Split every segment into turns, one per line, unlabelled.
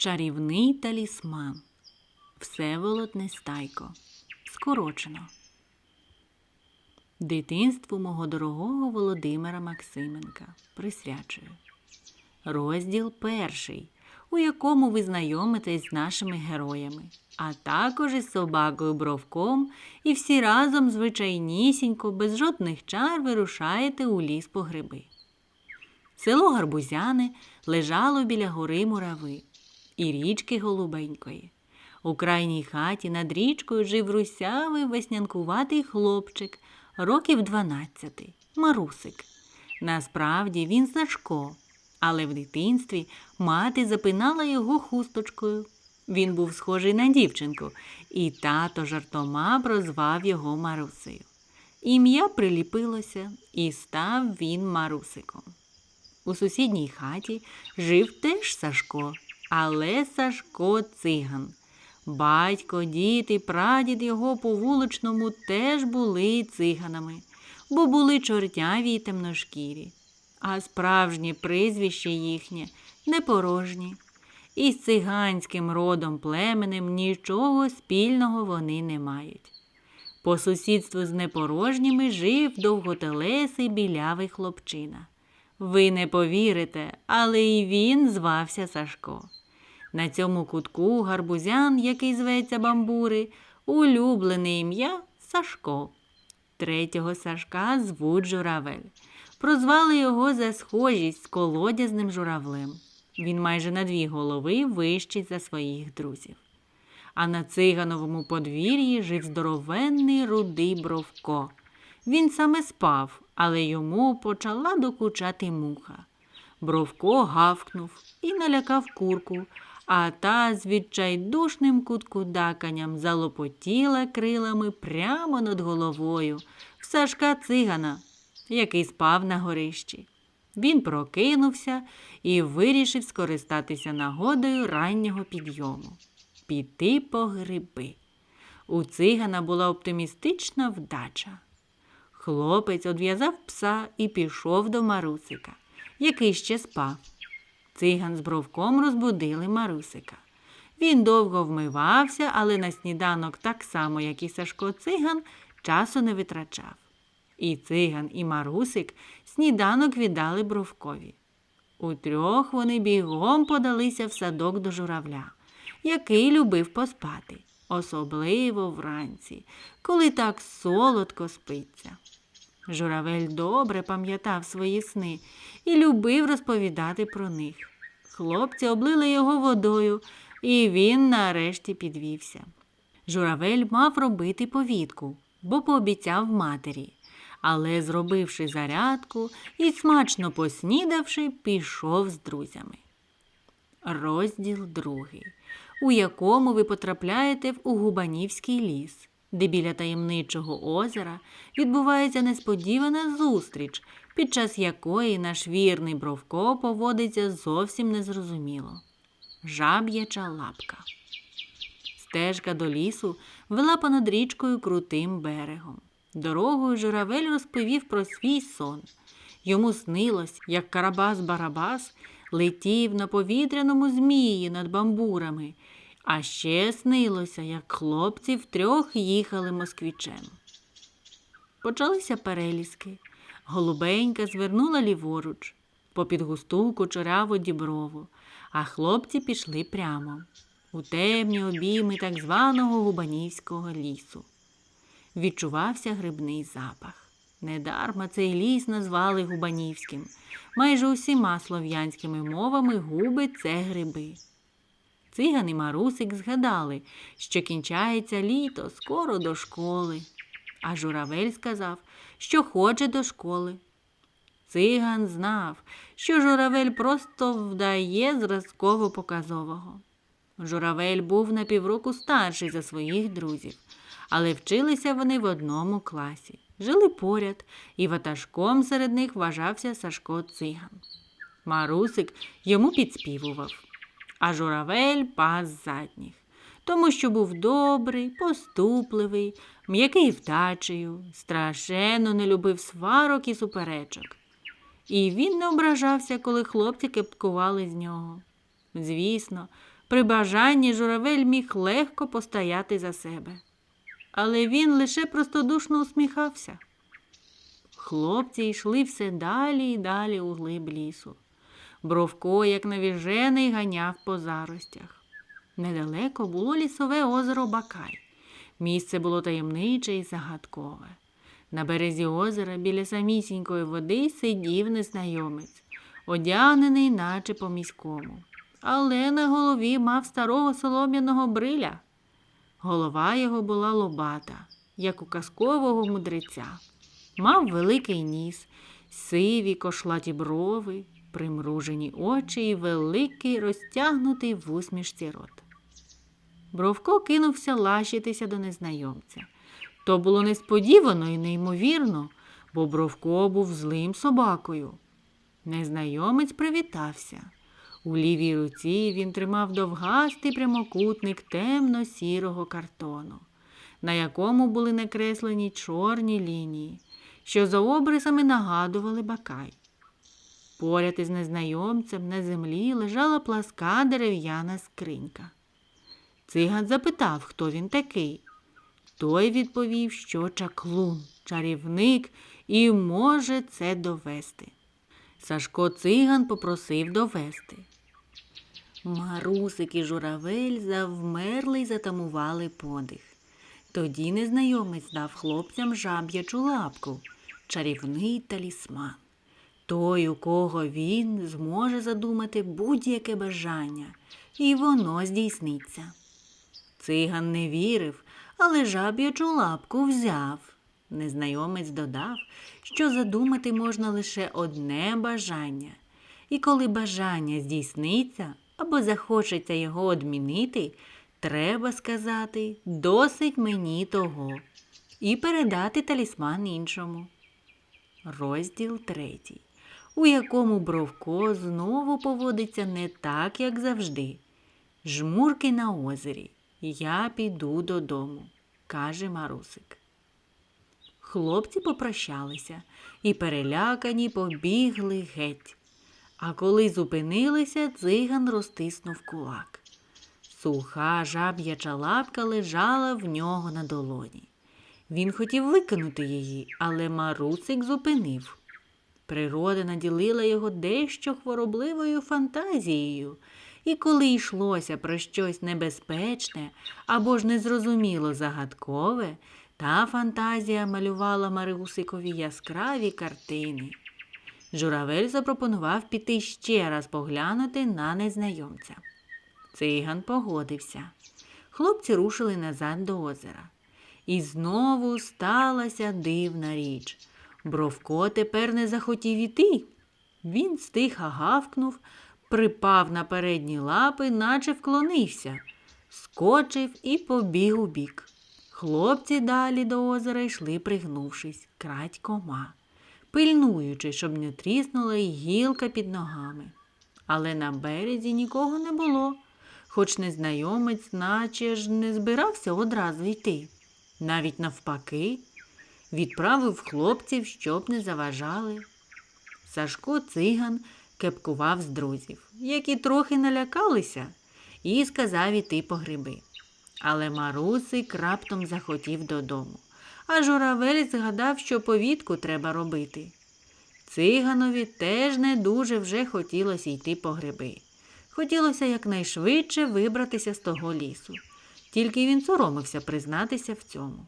Чарівний талісман. Всеволод Нестайко. Скорочено. Дитинству мого дорогого Володимира Максименка присвячую. Розділ перший, у якому ви знайомитесь з нашими героями, а також із собакою Бровком, і всі разом звичайнісінько, без жодних чар вирушаєте у ліс по гриби. Село Гарбузяни лежало біля гори Мурави і річки Голубенької. У крайній хаті над річкою жив русявий веснянкуватий хлопчик, років дванадцяти, Марусик. Насправді він Сашко, але в дитинстві мати запинала його хусточкою. Він був схожий на дівчинку, і тато жартома прозвав його Марусею. Ім'я приліпилося, і став він Марусиком. У сусідній хаті жив теж Сашко, але Сашко циган. Батько, дід і прадід його по вуличному теж були циганами, бо були чортяві й темношкірі, а справжнє прізвище їхнє непорожні. Із циганським родом племенем нічого спільного вони не мають. По сусідству з непорожніми жив довготелесий білявий хлопчина. Ви не повірите, але і він звався Сашко. На цьому кутку гарбузян, який зветься бамбури, улюблене ім'я Сашко. Третього Сашка звуть Журавель. Прозвали його за схожість з колодязним журавлем. Він майже на дві голови вищий за своїх друзів. А на цигановому подвір'ї жив здоровенний рудий Бровко. Він саме спав, але йому почала докучати муха. Бровко гавкнув і налякав курку, а та з відчайдушним куткудаканням залопотіла крилами прямо над головою в Сашка цигана, який спав на горищі. Він прокинувся і вирішив скористатися нагодою раннього підйому піти по гриби. У цигана була оптимістична вдача. Хлопець одв'язав пса і пішов до Марусика, який ще спав. Циган з бровком розбудили Марусика. Він довго вмивався, але на сніданок, так само, як і Сашко циган, часу не витрачав. І циган, і Марусик сніданок віддали бровкові. Утрьох вони бігом подалися в садок до журавля, який любив поспати, особливо вранці, коли так солодко спиться. Журавель добре пам'ятав свої сни і любив розповідати про них. Хлопці облили його водою, і він нарешті підвівся. Журавель мав робити повідку, бо пообіцяв матері. Але, зробивши зарядку і смачно поснідавши, пішов з друзями. Розділ другий, у якому ви потрапляєте в Угубанівський ліс, де біля таємничого озера відбувається несподівана зустріч, під час якої наш вірний Бровко поводиться зовсім незрозуміло. Жаб'яча лапка. Стежка до лісу вела понад річкою крутим берегом. Дорогою журавель розповів про свій сон. Йому снилось, як Карабас-Барабас летів на повітряному змії над бамбурами, а ще снилося, як хлопці втрьох їхали москвічем. Почалися перелізки. Голубенька звернула ліворуч, попід густу кучеряву діброву, а хлопці пішли прямо у темні обійми так званого Губанівського лісу. Відчувався грибний запах. Недарма цей ліс назвали Губанівським. Майже усіма слов'янськими мовами губи це гриби. Циган і Марусик згадали, що кінчається літо скоро до школи. А журавель сказав, що хоче до школи. Циган знав, що журавель просто вдає зразково показового. Журавель був на півроку старший за своїх друзів, але вчилися вони в одному класі, жили поряд, і ватажком серед них вважався Сашко циган. Марусик йому підспівував, а журавель пас задніх, тому що був добрий, поступливий, м'який вдачею, страшенно не любив сварок і суперечок. І він не ображався, коли хлопці кепкували з нього. Звісно, При бажанні журавель міг легко постояти за себе. Але він лише простодушно усміхався. Хлопці йшли все далі і далі у глиб лісу. Бровко, як навіжений, ганяв по заростях. Недалеко було лісове озеро Бакай. Місце було таємниче і загадкове. На березі озера біля самісінької води сидів незнайомець, одягнений, наче по міському, але на голові мав старого солом'яного бриля. Голова його була лобата, як у казкового мудреця. Мав великий ніс, сиві кошлаті брови, примружені очі і великий розтягнутий в усмішці рот. Бровко кинувся лащитися до незнайомця. То було несподівано і неймовірно, бо Бровко був злим собакою. Незнайомець привітався. У лівій руці він тримав довгастий прямокутник темно-сірого картону, на якому були накреслені чорні лінії, що за обрисами нагадували бакай. Поряд із незнайомцем на землі лежала пласка дерев'яна скринька. Циган запитав, хто він такий. Той відповів, що чаклун, чарівник і може це довести. Сашко циган попросив довести. Марусик і журавель завмерли й затамували подих. Тоді незнайомець дав хлопцям жаб'ячу лапку, чарівний талісман. Той, у кого він зможе задумати будь-яке бажання, і воно здійсниться. Циган не вірив, але жаб'ячу лапку взяв. Незнайомець додав, що задумати можна лише одне бажання, і коли бажання здійсниться або захочеться його одмінити, треба сказати досить мені того і передати талісман іншому. Розділ третій, у якому Бровко знову поводиться не так, як завжди. Жмурки на озері. Я піду додому, каже Марусик. Хлопці попрощалися і перелякані побігли геть. А коли зупинилися, циган розтиснув кулак. Суха жаб'яча лапка лежала в нього на долоні. Він хотів викинути її, але Марусик зупинив. Природа наділила його дещо хворобливою фантазією, і коли йшлося про щось небезпечне або ж незрозуміло загадкове, та фантазія малювала Марусикові яскраві картини. Журавель запропонував піти ще раз поглянути на незнайомця. Циган погодився. Хлопці рушили назад до озера. І знову сталася дивна річ. Бровко тепер не захотів іти. Він стиха гавкнув, припав на передні лапи, наче вклонився, скочив і побіг у бік. Хлопці далі до озера йшли, пригнувшись, крадькома, пильнуючи, щоб не тріснула й гілка під ногами. Але на березі нікого не було, хоч незнайомець, наче ж не збирався одразу йти. Навіть навпаки, відправив хлопців, щоб не заважали. Сашко циган кепкував з друзів, які трохи налякалися, і сказав іти по гриби. Але Марусик раптом захотів додому, а журавель згадав, що повітку треба робити. Циганові теж не дуже вже хотілося йти по гриби. Хотілося якнайшвидше вибратися з того лісу, тільки він соромився признатися в цьому.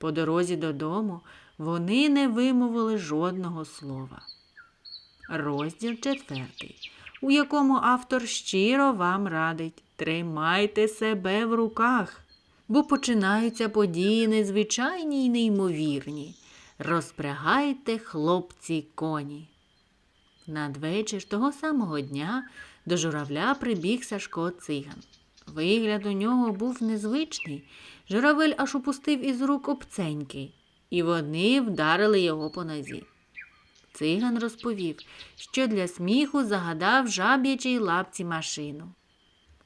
По дорозі додому вони не вимовили жодного слова. Розділ четвертий, у якому автор щиро вам радить тримайте себе в руках, бо починаються події незвичайні й неймовірні. Розпрягайте, хлопці, коні. Надвечір того самого дня до журавля прибіг Сашко циган. Вигляд у нього був незвичний. Журавель аж упустив із рук обценьки, і вони вдарили його по нозі. Циган розповів, що для сміху загадав жаб'ячій лапці машину.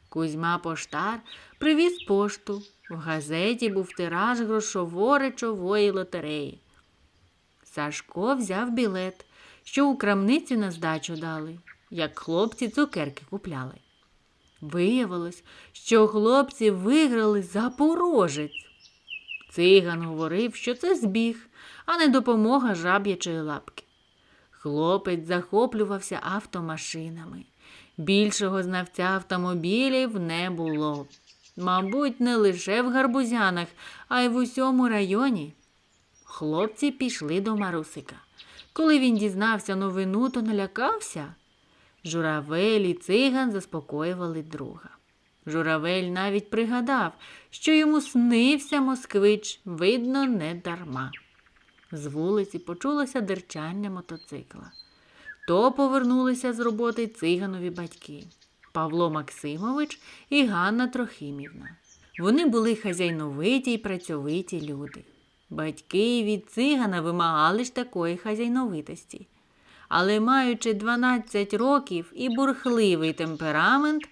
Кузьма поштар привіз пошту. В газеті був тираж грошово-речової лотереї. Сашко взяв білет, що у крамниці на здачу дали, як хлопці цукерки купляли. Виявилось, що хлопці виграли запорожець. Циган говорив, що це збіг, а не допомога жаб'ячої лапки. Хлопець захоплювався автомашинами. Більшого знавця автомобілів не було. Мабуть, не лише в гарбузянах, а й в усьому районі. Хлопці пішли до Марусика. Коли він дізнався новину, то налякався. Журавель і циган заспокоювали друга. Журавель навіть пригадав, що йому снився москвич, видно, не дарма. З вулиці почулося дерчання мотоцикла. То повернулися з роботи циганові батьки Павло Максимович і Ганна Трохимівна. Вони були хазяйновиті й працьовиті люди. Батьки від цигана вимагали ж такої хазяйновитості. Але, маючи 12 років і бурхливий темперамент,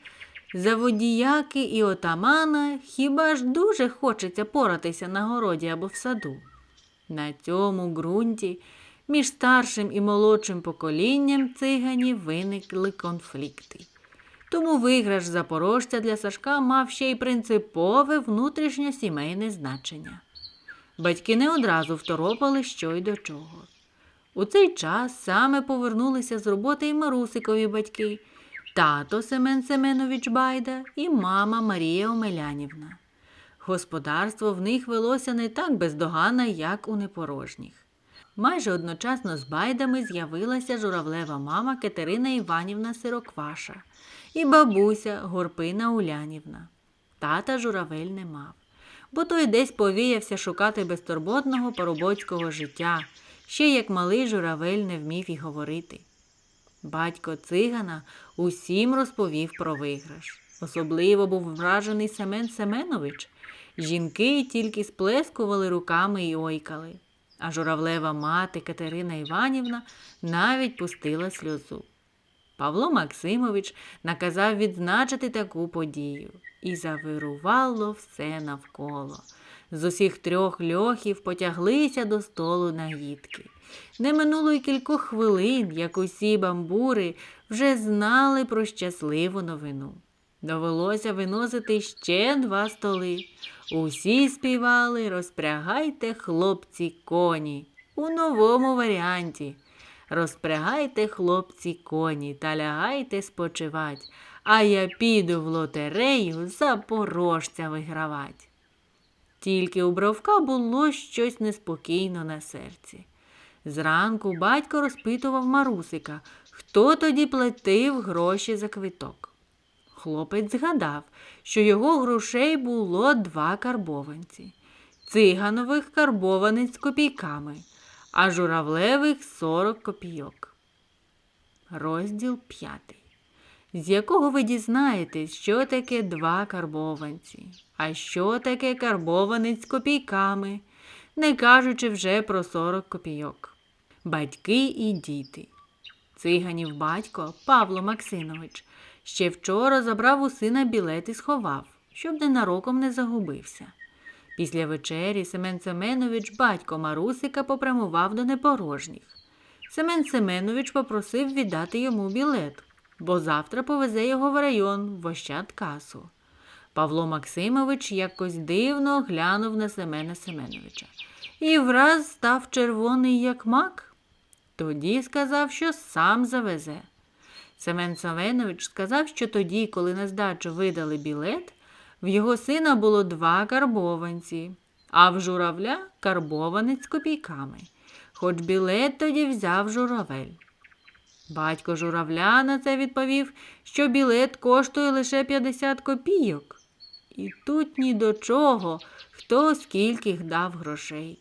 за водіяки і отамана хіба ж дуже хочеться поратися на городі або в саду. На цьому ґрунті між старшим і молодшим поколінням циганів виникли конфлікти. Тому виграш запорожця для Сашка мав ще й принципове внутрішньосімейне значення. Батьки не одразу второпали, що й до чого. У цей час саме повернулися з роботи й Марусикові батьки, тато Семен Семенович Байда і мама Марія Омелянівна. Господарство в них велося не так бездоганно, як у непорожніх. Майже одночасно з байдами з'явилася журавлева мама Катерина Іванівна Сирокваша і бабуся Горпина Улянівна. Тата журавель не мав, бо той десь повіявся шукати безтурботного поробоцького життя, ще як малий журавель не вмів і говорити. Батько цигана усім розповів про виграш. Особливо був вражений Семен Семенович. Жінки тільки сплескували руками і ойкали, а журавлева мати Катерина Іванівна навіть пустила сльозу. Павло Максимович наказав відзначити таку подію, і завирувало все навколо. З усіх трьох льохів потяглися до столу нагідки. Не минуло й кількох хвилин, як усі бамбури вже знали про щасливу новину. Довелося виносити ще два столи. Усі співали Розпрягайте, хлопці, коні у новому варіанті. Розпрягайте, хлопці, коні та лягайте спочивать, а я піду в лотерею запорожця вигравать. Тільки у бровка було щось неспокійно на серці. Зранку батько розпитував Марусика, хто тоді платив гроші за квиток. Хлопець згадав, що його грошей було два карбованці, циганових карбованець з копійками, а журавлевих сорок копійок. Розділ п'ятий. З якого ви дізнаєтесь, що таке два карбованці, а що таке карбованець з копійками, не кажучи вже про сорок копійок. Батьки і діти. Циганів батько Павло Максимович ще вчора забрав у сина білет і сховав, щоб ненароком не загубився. Після вечері Семен Семенович, батько Марусика, попрямував до непорожніх. Семен Семенович попросив віддати йому білет, бо завтра повезе його в район в Ощадкасу. Павло Максимович якось дивно глянув на Семена Семеновича і враз став червоний, як мак. Тоді сказав, що сам завезе. Семен Савенович сказав, що тоді, коли на здачу видали білет, в його сина було два карбованці, а в журавля карбованець копійками. Хоч білет тоді взяв журавель. Батько журавля на це відповів, що білет коштує лише 50 копійок. І тут ні до чого, хто скільки дав грошей.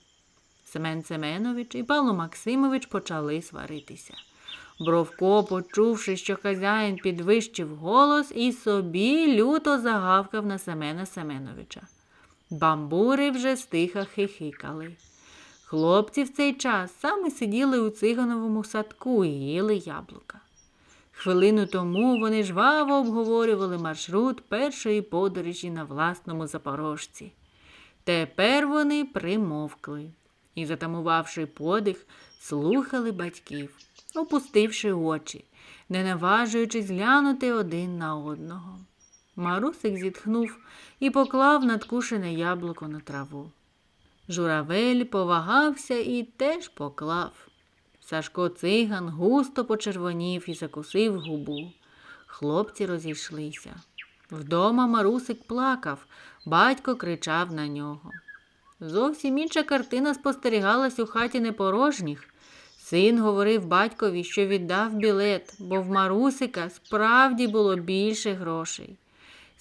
Семен Семенович і Павло Максимович почали сваритися. Бровко, почувши, що хазяїн підвищив голос, і собі люто загавкав на Семена Семеновича. Бамбури вже стиха хихикали. Хлопці в цей час саме сиділи у цигановому садку і їли яблука. Хвилину тому вони жваво обговорювали маршрут першої подорожі на власному запорожці. Тепер вони примовкли і, затамувавши подих, слухали батьків, опустивши очі, не наважуючись глянути один на одного. Марусик зітхнув і поклав надкушене яблуко на траву. Журавель повагався і теж поклав. Сашко циган густо почервонів і закусив губу. Хлопці розійшлися. Вдома Марусик плакав, батько кричав на нього. Зовсім інша картина спостерігалась у хаті непорожніх. Син говорив батькові, що віддав білет, бо в Марусика справді було більше грошей.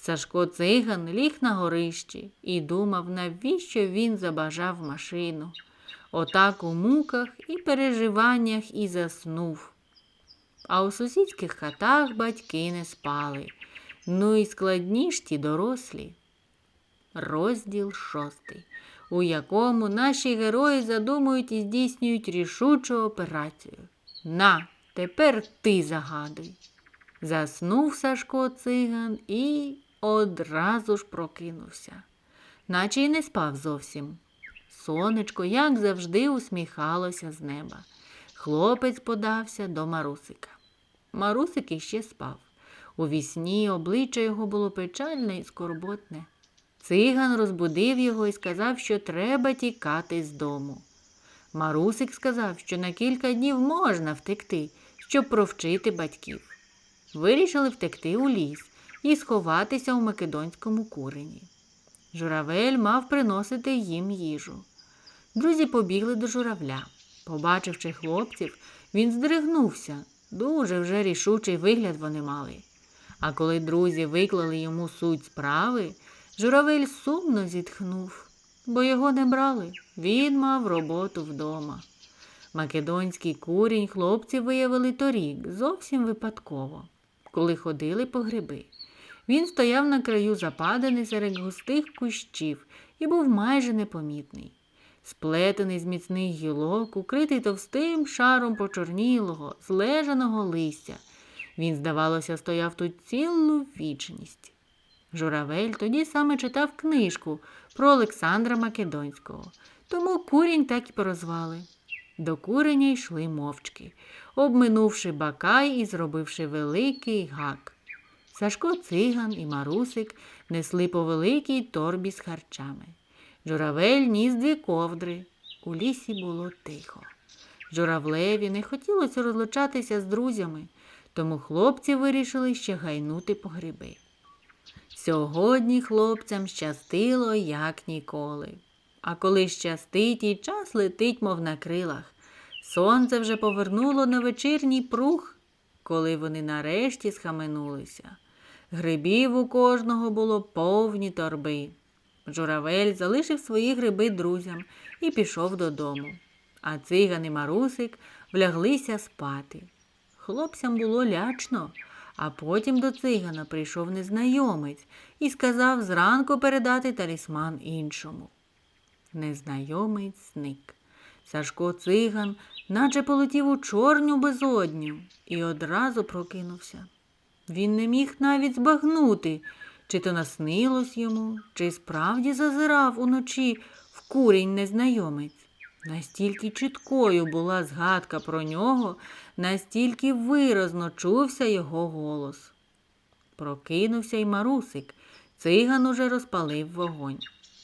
Сашко циган ліг на горищі і думав, навіщо він забажав машину. Отак у муках і переживаннях і заснув. А у сусідських хатах батьки не спали. Ну і складні ж ті дорослі. Розділ шостий, у якому наші герої задумують і здійснюють рішучу операцію. На, тепер ти загадуй. Заснув Сашко циган і одразу ж прокинувся, наче й не спав зовсім. Сонечко, як завжди, усміхалося з неба. Хлопець подався до Марусика. Марусик іще спав. У вісні обличчя його було печальне і скорботне. Циган розбудив його і сказав, що треба тікати з дому. Марусик сказав, що на кілька днів можна втекти, щоб провчити батьків. Вирішили втекти у ліс і сховатися у македонському курені. Журавель мав приносити їм їжу. Друзі побігли до журавля. Побачивши хлопців, він здригнувся. Дуже вже рішучий вигляд вони мали. А коли друзі виклали йому суть справи, журавель сумно зітхнув, бо його не брали. Він мав роботу вдома. Македонський курінь хлопці виявили торік зовсім випадково, коли ходили по гриби. Він стояв на краю западини серед густих кущів і був майже непомітний. Сплетений з міцних гілок, укритий товстим шаром почорнілого, злежаного листя. Він, здавалося, стояв тут цілу вічність. Журавель тоді саме читав книжку про Олександра Македонського, тому курінь так і прозвали. До куреня йшли мовчки, обминувши бакай і зробивши великий гак. Сашко циган і марусик несли по великій торбі з харчами. Журавель ніс дві ковдри. У лісі було тихо. Журавлеві не хотілося розлучатися з друзями, тому хлопці вирішили ще гайнути по гриби. Сьогодні хлопцям щастило, як ніколи. А коли щастить, і час летить, мов на крилах. Сонце вже повернуло на вечірній прух, коли вони нарешті схаменулися. Грибів у кожного було повні торби. Журавель залишив свої гриби друзям і пішов додому. А циган і марусик вляглися спати. Хлопцям було лячно, а потім до цигана прийшов незнайомець і сказав зранку передати талісман іншому. Незнайомець зник. Сашко циган, наче полетів у чорню безодню, і одразу прокинувся. Він не міг навіть збагнути, чи то наснилось йому, чи справді зазирав уночі в курінь незнайомець. Настільки чіткою була згадка про нього, настільки виразно чувся його голос. Прокинувся й марусик, циган уже розпалив вогонь.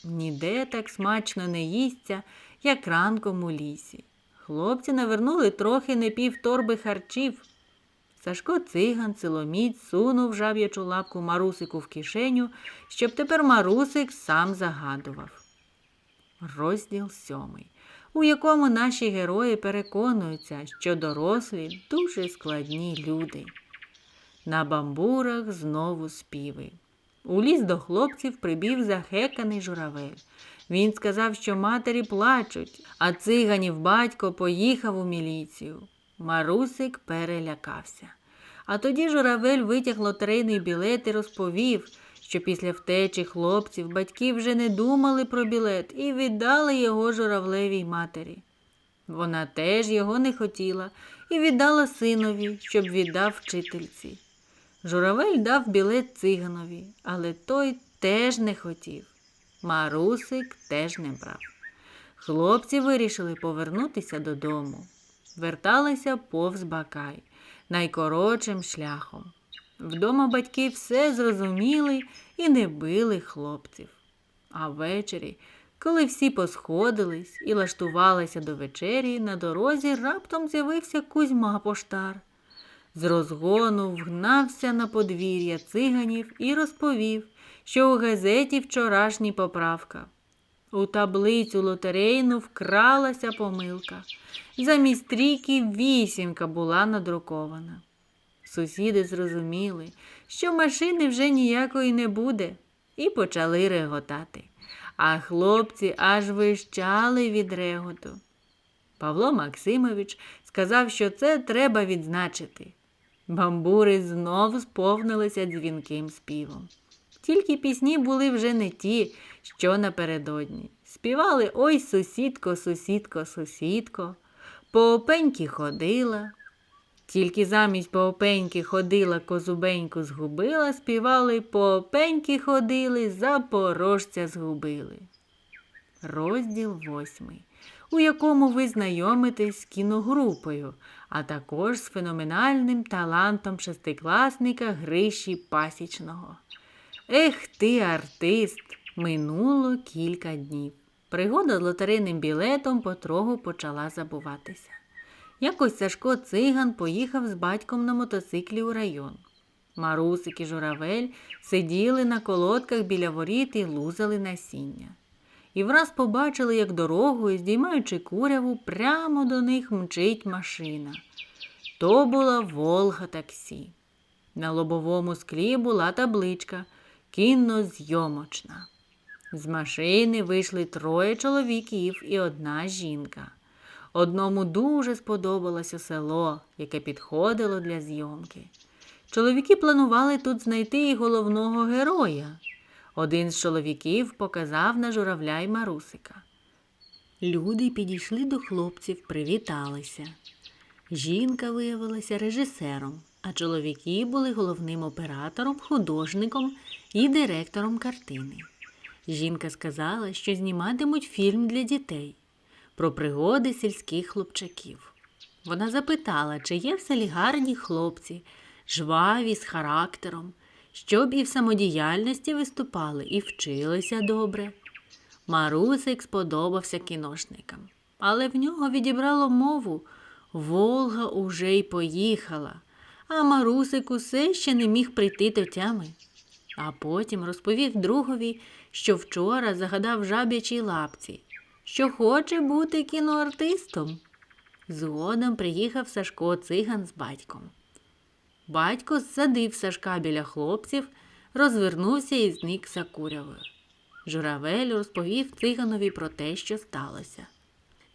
Ніде так смачно не їсться, як ранком у лісі. Хлопці навернули трохи не пів торби харчів. Сашко циган ціломіць сунув жаб'ячу лапку марусику в кишеню, щоб тепер марусик сам загадував. Розділ сьомий, у якому наші герої переконуються, що дорослі дуже складні люди. На бамбурах знову співи. У ліс до хлопців прибіг захеканий журавель. Він сказав, що матері плачуть, а циганів батько поїхав у міліцію. Марусик перелякався. А тоді журавель витяг лотерейний білет і розповів, що після втечі хлопців батьки вже не думали про білет і віддали його журавлевій матері. Вона теж його не хотіла і віддала синові, щоб віддав вчительці. Журавель дав білет циганові, але той теж не хотів. Марусик теж не брав. Хлопці вирішили повернутися додому. Верталися повз бакай найкоротшим шляхом. Вдома батьки все зрозуміли і не били хлопців. А ввечері, коли всі посходились і лаштувалися до вечері, на дорозі раптом з'явився Кузьма поштар. З розгону вгнався на подвір'я циганів і розповів, що у газеті вчорашній поправка. У таблицю лотерейну вкралася помилка. Замість трійки вісімка була надрукована. Сусіди зрозуміли, що машини вже ніякої не буде, і почали реготати. А хлопці аж вищали від реготу. Павло Максимович сказав, що це треба відзначити. Бамбури знов сповнилися дзвінким співом. Тільки пісні були вже не ті, що напередодні. Співали Ой, сусідко, сусідко, сусідко, поопеньки ходила. Тільки замість поопеньки ходила, козубеньку згубила, співали поопеньки ходили, запорожця згубили. Розділ восьмий, у якому ви знайомитесь з кіногрупою, а також з феноменальним талантом шестикласника Гриші Пасічного. Ех ти, артист! Минуло кілька днів. Пригода з лотерейним білетом потроху почала забуватися. Якось Сашко циган поїхав з батьком на мотоциклі у район. Марусик і журавель сиділи на колодках біля воріт і лузали насіння. І враз побачили, як дорогою, здіймаючи куряву, прямо до них мчить машина. То була Волга таксі. На лобовому склі була табличка кіннозйомочна. З машини вийшли троє чоловіків і одна жінка. Одному дуже сподобалося село, яке підходило для зйомки. Чоловіки планували тут знайти і головного героя. Один з чоловіків показав на журавля й Марусика. Люди підійшли до хлопців, привіталися. Жінка виявилася режисером, а чоловіки були головним оператором, художником і директором картини. Жінка сказала, що зніматимуть фільм для дітей про пригоди сільських хлопчаків. Вона запитала, чи є в селі гарні хлопці, жваві з характером, щоб і в самодіяльності виступали, і вчилися добре. Марусик сподобався кіношникам, але в нього відібрало мову. Волга уже й поїхала, а Марусик усе ще не міг прийти до тями. А потім розповів другові, що вчора загадав жаб'ячій лапці, що хоче бути кіноартистом. Згодом приїхав Сашко циган з батьком. Батько зсадив Сашка біля хлопців, розвернувся і зник за курявою. Журавель розповів циганові про те, що сталося.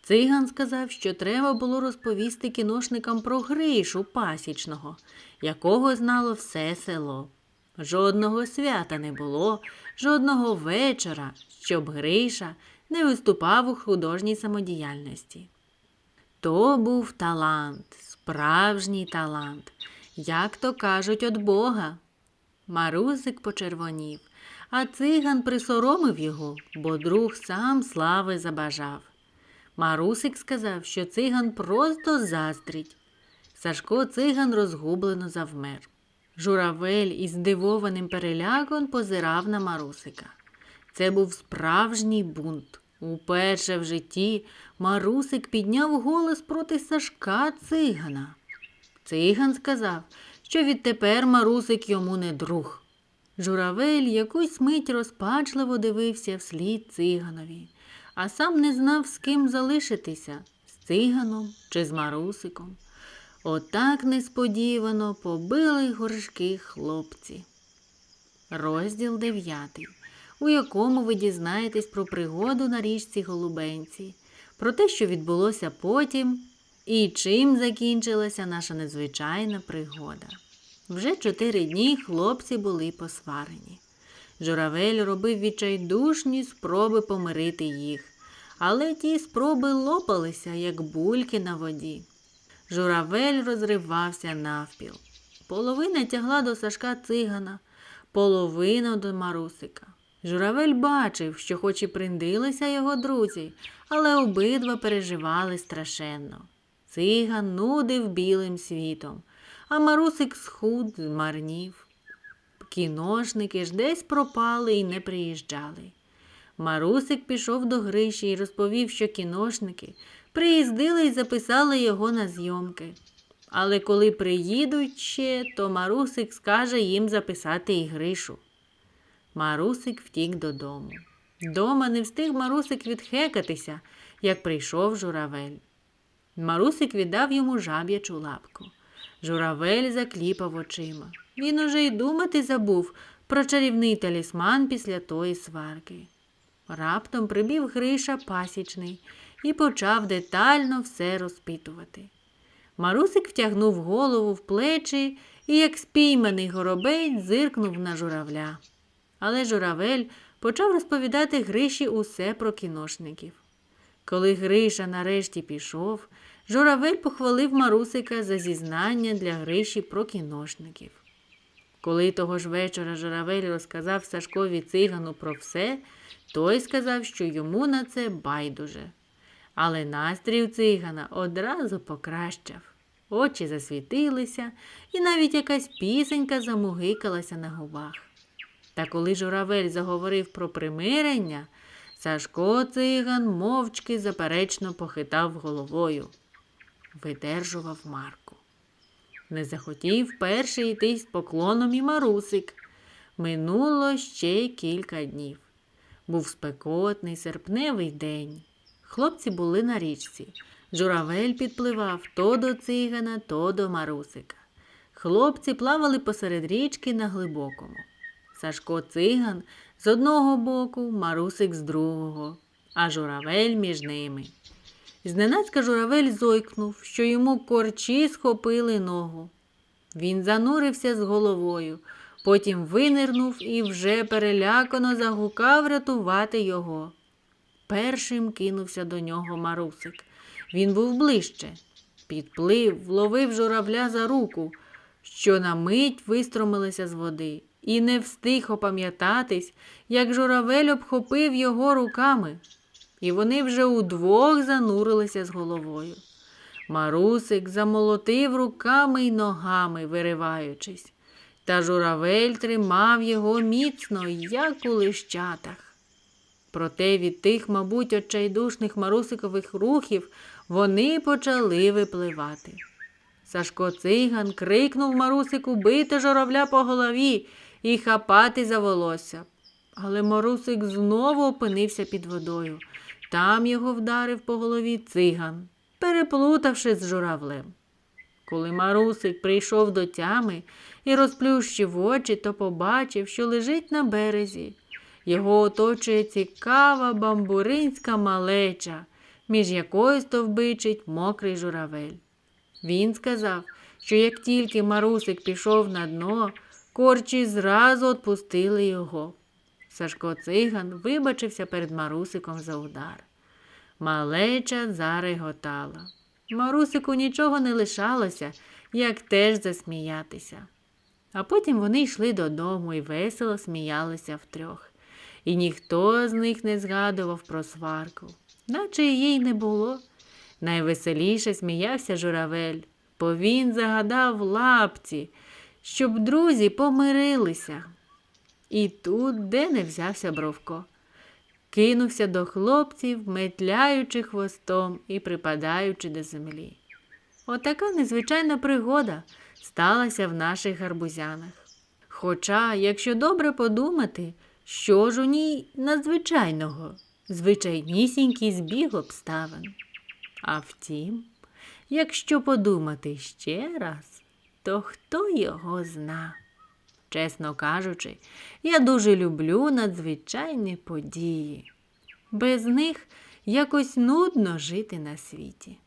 Циган сказав, що треба було розповісти кіношникам про Гришу пасічного, якого знало все село. Жодного свята не було, жодного вечора, щоб Гриша не виступав у художній самодіяльності. То був талант, справжній талант, як то кажуть, від Бога. Марусик почервонів, а циган присоромив його, бо друг сам слави забажав. Марусик сказав, що циган просто заздрить. Сашко циган розгублено завмер. Журавель із здивованим переляком позирав на Марусика. Це був справжній бунт. Уперше в житті Марусик підняв голос проти Сашка цигана. Циган сказав, що відтепер Марусик йому не друг. Журавель якусь мить розпачливо дивився вслід циганові, а сам не знав, з ким залишитися з циганом чи з Марусиком. Отак несподівано побили горшки хлопці. Розділ дев'ятий, у якому ви дізнаєтесь про пригоду на річці Голубенці, про те, що відбулося потім, і чим закінчилася наша незвичайна пригода. Вже чотири дні хлопці були посварені. Журавель робив відчайдушні спроби помирити їх, але ті спроби лопалися, як бульки на воді. Журавель розривався навпіл. Половина тягла до Сашка цигана, половина до Марусика. Журавель бачив, що хоч і приндилися його друзі, але обидва переживали страшенно. Циган нудив білим світом, а Марусик схуд змарнів. Кіношники ж десь пропали і не приїжджали. Марусик пішов до Гриші і розповів, що кіношники приїздили і записали його на зйомки. Але коли приїдуть ще, то Марусик скаже їм записати і Гришу. Марусик втік додому. Дома не встиг Марусик відхекатися, як прийшов журавель. Марусик віддав йому жаб'ячу лапку. Журавель закліпав очима. Він уже й думати забув про чарівний талісман після тої сварки. Раптом прибів Гриша пасічний і почав детально все розпитувати. Марусик втягнув голову в плечі і, як спійманий горобець, зиркнув на журавля. Але журавель почав розповідати Гриші усе про кіношників. Коли Гриша нарешті пішов, журавель похвалив Марусика за зізнання для Гриші про кіношників. Коли того ж вечора журавель розказав Сашкові цигану про все, той сказав, що йому на це байдуже. Але настрій цигана одразу покращав. Очі засвітилися, і навіть якась пісенька замугикалася на губах. Та коли журавель заговорив про примирення, Сашко циган мовчки заперечно похитав головою, видержував Марку. Не захотів перший йти з поклоном і марусик. Минуло ще кілька днів. Був спекотний серпневий день. Хлопці були на річці. Журавель підпливав то до цигана, то до марусика. Хлопці плавали посеред річки на глибокому. Сашко циган з одного боку, марусик з другого, а журавель між ними. Зненацька журавель зойкнув, що йому корчі схопили ногу. Він занурився з головою, потім винирнув і вже перелякано загукав рятувати його. Першим кинувся до нього марусик. Він був ближче. Підплив, вловив журавля за руку, що на мить вистромилися з води, і не встиг опам'ятатись, як журавель обхопив його руками, і вони вже удвох занурилися з головою. Марусик замолотив руками й ногами, вириваючись, та журавель тримав його міцно, як у лищатах. Проте від тих, мабуть, отчайдушних марусикових рухів вони почали випливати. Сашко циган крикнув Марусику бити журавля по голові і хапати за волосся. Але Марусик знову опинився під водою. Там його вдарив по голові циган, переплутавши з журавлем. Коли Марусик прийшов до тями і розплющив очі, то побачив, що лежить на березі. Його оточує цікава бамбуринська малеча, між якою стовбичить мокрий журавель. Він сказав, що як тільки Марусик пішов на дно, корчі зразу отпустили його. Сашко циган вибачився перед Марусиком за удар. Малеча зареготала. Марусику нічого не лишалося, як теж засміятися. А потім вони йшли додому і весело сміялися втрьох. І ніхто з них не згадував про сварку, наче її й не було. Найвеселіше сміявся журавель, бо він загадав лапці, щоб друзі помирилися. І тут, де не взявся Бровко, кинувся до хлопців, метляючи хвостом і припадаючи до землі. Отака незвичайна пригода сталася в наших гарбузянах. Хоча, якщо добре подумати, що ж у ній надзвичайного, звичайнісінький збіг обставин. А втім, якщо подумати ще раз, то хто його зна? Чесно кажучи, я дуже люблю надзвичайні події. Без них якось нудно жити на світі.